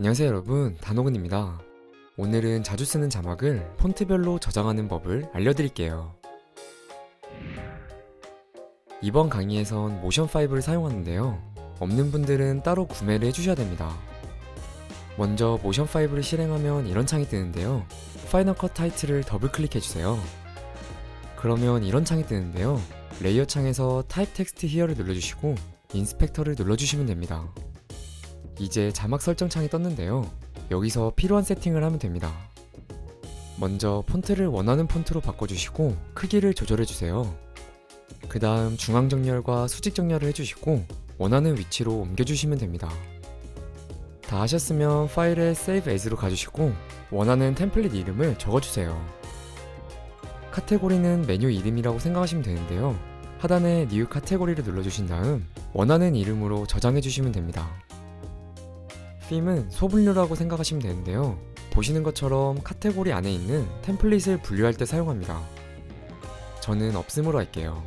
안녕하세요 여러분 단호근입니다. 오늘은 자주 쓰는 자막을 폰트별로 저장하는 법을 알려드릴게요. 이번 강의에선 모션5를 사용하는데요. 없는 분들은 따로 구매를 해주셔야 됩니다. 먼저 모션5를 실행하면 이런 창이 뜨는데요. 파이널 컷 타이틀을 더블 클릭해주세요. 그러면 이런 창이 뜨는데요. 레이어 창에서 타입 텍스트 히어를 눌러주시고 인스펙터를 눌러주시면 됩니다. 이제 자막 설정 창이 떴는데요. 여기서 필요한 세팅을 하면 됩니다. 먼저 폰트를 원하는 폰트로 바꿔주시고 크기를 조절해주세요. 그 다음 중앙 정렬과 수직 정렬을 해주시고 원하는 위치로 옮겨주시면 됩니다. 다 하셨으면 파일에 Save As로 가주시고 원하는 템플릿 이름을 적어주세요. 카테고리는 메뉴 이름이라고 생각하시면 되는데요. 하단에 New 카테고리를 눌러주신 다음 원하는 이름으로 저장해주시면 됩니다. 빔은 소분류라고 생각하시면 되는데요. 보시는 것처럼 카테고리 안에 있는 템플릿을 분류할 때 사용합니다. 저는 없음으로 할게요.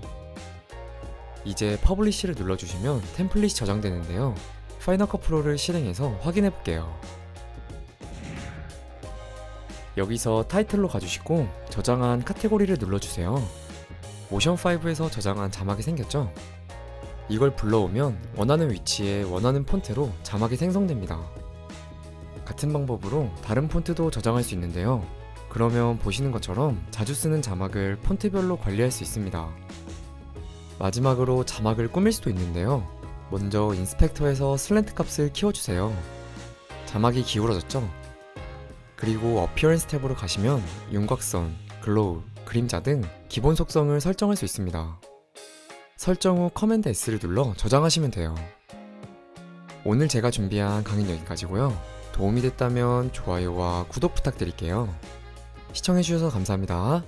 이제 퍼블리시를 눌러주시면 템플릿이 저장되는데요. 파이널 컷 프로를 실행해서 확인해 볼게요. 여기서 타이틀로 가주시고 저장한 카테고리를 눌러주세요. 모션5에서 저장한 자막이 생겼죠? 이걸 불러오면 원하는 위치에 원하는 폰트로 자막이 생성됩니다. 같은 방법으로 다른 폰트도 저장할 수 있는데요. 그러면 보시는 것처럼 자주 쓰는 자막을 폰트별로 관리할 수 있습니다. 마지막으로 자막을 꾸밀 수도 있는데요. 먼저 인스펙터에서 슬랜트 값을 키워주세요. 자막이 기울어졌죠? 그리고 어피어런스 탭으로 가시면 윤곽선, 글로우, 그림자 등 기본 속성을 설정할 수 있습니다. 설정 후 커맨드 S를 눌러 저장하시면 돼요. 오늘 제가 준비한 강의는 여기까지고요. 도움이 됐다면 좋아요와 구독 부탁드릴게요. 시청해주셔서 감사합니다.